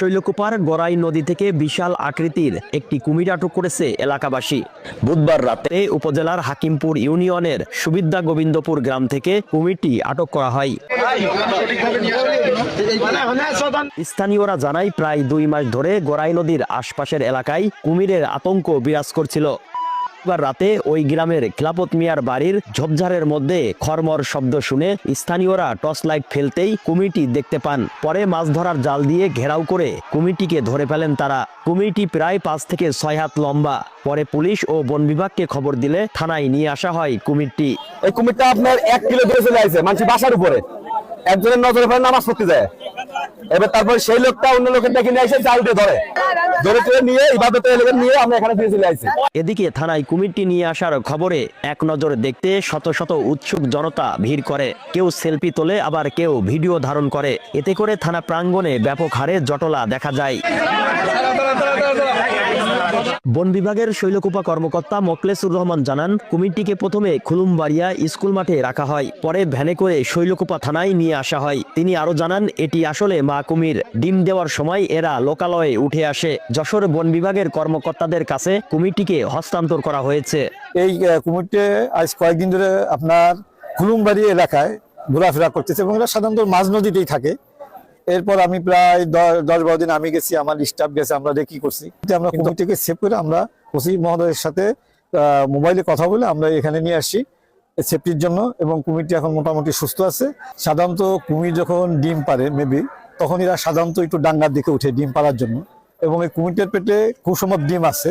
শৈলকুপার গড়াই নদী থেকে বিশাল আকৃতির একটি কুমির আটক করেছে এলাকাবাসী। বুধবার রাতে উপজেলার হাকিমপুর ইউনিয়নের সুবিদ্যা গোবিন্দপুর গ্রাম থেকে কুমিরটি আটক করা হয়। স্থানীয়রা জানায়, প্রায় দুই মাস ধরে গড়াই নদীর আশপাশের এলাকায় কুমিরের আতঙ্ক বিরাজ করছিল। এবার রাতে ওই গ্রামের খিলাপত মিয়ার বাড়ির ঝোপঝাড়ের মধ্যে খরমর শব্দ শুনে স্থানীয়রা টর্চ লাইট ফেলতেই কুমিরটি দেখতে পান। পরে মাছ ধরার জাল দিয়ে ঘেরাও করে কুমিরটিকে ধরে ফেলেন তারা। কুমিরটি প্রায় পাঁচ থেকে ছয় হাত লম্বা। পরে পুলিশ ও বন বিভাগকে খবর দিলে থানায় নিয়ে আসা হয় কুমিরটি। ওই কুমিরটা আপনার এক কিলো দূরে চলে আসছে মানুষের বাসার উপরে। একজনের নজরে পড়ে নামাজ পড়তে যায়। এবার তারপর সেই লোকটা অন্য লোকের ডেকে নিয়ে এসে জাল দিয়ে ধরে। ধরে তুলে নিয়ে নিয়ে আমরা এখানে ফিরে চলে আসি। এদিকে থানায় কুমিরটি নিয়ে আসার খবরে এক নজর দেখতে শত শত উৎসুক জনতা ভিড় করে। কেউ সেলফি তোলে, আবার কেউ ভিডিও ধারণ করে। এতে করে থানা প্রাঙ্গনে ব্যাপক হারে জটলা দেখা যায়। বন বিভাগের শৈলকুপা কর্মকর্তা মোকলেসুর রহমান জানান, কুমিরটিকে প্রথমে খুলুমবাড়িয়া স্কুল মাঠে রাখা হয়, পরে ভ্যানে করে শৈলকুপা থানায় নিয়ে আসা হয়। তিনি আরও জানান, এটি আসলে মা কুমির। ডিম দেওয়ার সময় এরা লোকালয়ে উঠে আসে। যশোর বন বিভাগের কর্মকর্তাদের কাছে কুমিরটিকে হস্তান্তর করা হয়েছে। এই কুমিরটি আজ কয়েকদিন ধরে আপনার কুলুমবাড়ি এলাকায় ঘোরাফেরা করতেছে এবং এরা সাধারণত মাঝ নদীতেই থাকে। এরপর আমি প্রায় দশ বারো দিন আমি গেছি আমার স্টাফ গেছে আমরা রেকি করছি। আমরা কমিটিকে সেভ করে আমরা ওসি মহোদয়ের সাথে মোবাইলে কথা বলে আমরা এখানে নিয়ে আসি সেফটির জন্য এবং কুমিরটি এখন মোটামুটি সুস্থ আছে। সাধারণত কুমির যখন ডিম পারে মেবি তখন এরা সাধারণত একটু ডাঙ্গার দিকে উঠে ডিম পাড়ার জন্য। এবং এই কুমিরটার পেটে খুব সময় ডিম আছে।